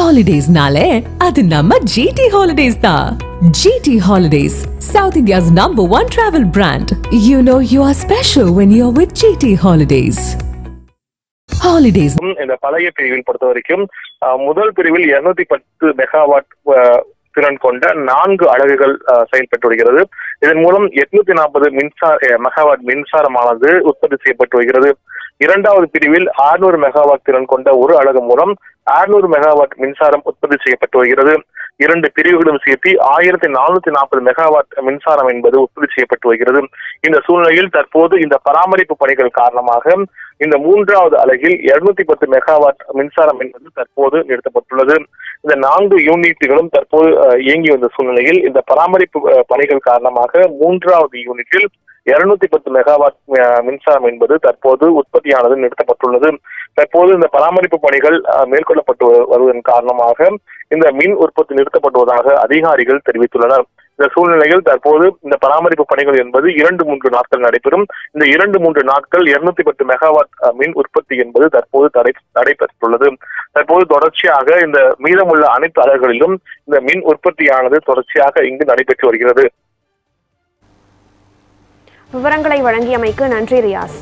ஹாலிடேஸ்னாலே அது நம்ம ஜிடி ஹாலிடேஸ் தான் GT Holidays South India's number one travel brand you know you are special when you are with GT Holidays Holidays இந்த பழைய பிரிவில் பொறுத்த வரைக்கும் முதல் பிரிவில் இருநூத்தி பத்து மெகாவாட் திறன் கொண்ட நான்கு அலகுகள் செயல்பட்டு வருகிறது. இதன் மூலம் எட்நூத்தி நாற்பது மின்சார மெகாவாட் மின்சாரமானது உற்பத்தி செய்யப்பட்டு வருகிறது. இரண்டாவது பிரிவில் 600 மெகாவாட் திறன் கொண்ட ஒரு அலகு மூலம் 600 மெகாவாட் மின்சாரம் உற்பத்தி செய்யப்பட்டு வருகிறது. இரண்டு பிரிவுகளும் சேர்த்து ஆயிரத்தி நானூத்தி நாற்பது மெகாவாட் மின்சாரம் என்பது உற்பத்தி செய்யப்பட்டு வருகிறது. இந்த சூழ்நிலையில் தற்போது இந்த பராமரிப்பு பணிகள் காரணமாக இந்த மூன்றாவது அலகில் 210 பத்து மெகாவாட் மின்சாரம் என்பது தற்போது நிறுத்தப்பட்டுள்ளது. இந்த நான்கு யூனிட்டுகளும் தற்போது இயங்கி வந்த சூழ்நிலையில் இந்த பராமரிப்பு பணிகள் காரணமாக மூன்றாவது யூனிட்டில் 210 பத்து மெகாவாட் மின்சாரம் என்பது தற்போது உற்பத்தியானது நிறுத்தப்பட்டுள்ளது. தற்போது இந்த பராமரிப்பு பணிகள் மேற்கொள்ளப்பட்டு வருவதன் காரணமாக இந்த மின் உற்பத்தி நிறுத்தப்படுவதாக அதிகாரிகள் தெரிவித்துள்ளனர். இந்த சூழ்நிலையில் தற்போது இந்த பராமரிப்பு பணிகள் என்பது இரண்டு மூன்று நாட்கள் நடைபெறும். இந்த இரண்டு மூன்று நாட்கள் 210 பத்து மெகாவாட் மின் உற்பத்தி என்பது தற்போது தடை நடைபெற்றுள்ளது தற்போது தொடர்ச்சியாக இந்த மீதமுள்ள அனைத்து அலகுகளிலும் இந்த மின் உற்பத்தியானது தொடர்ச்சியாக இங்கு நடைபெற்று வருகிறது. விவரங்களை வழங்கியமைக்கு நன்றி ரியாஸ்.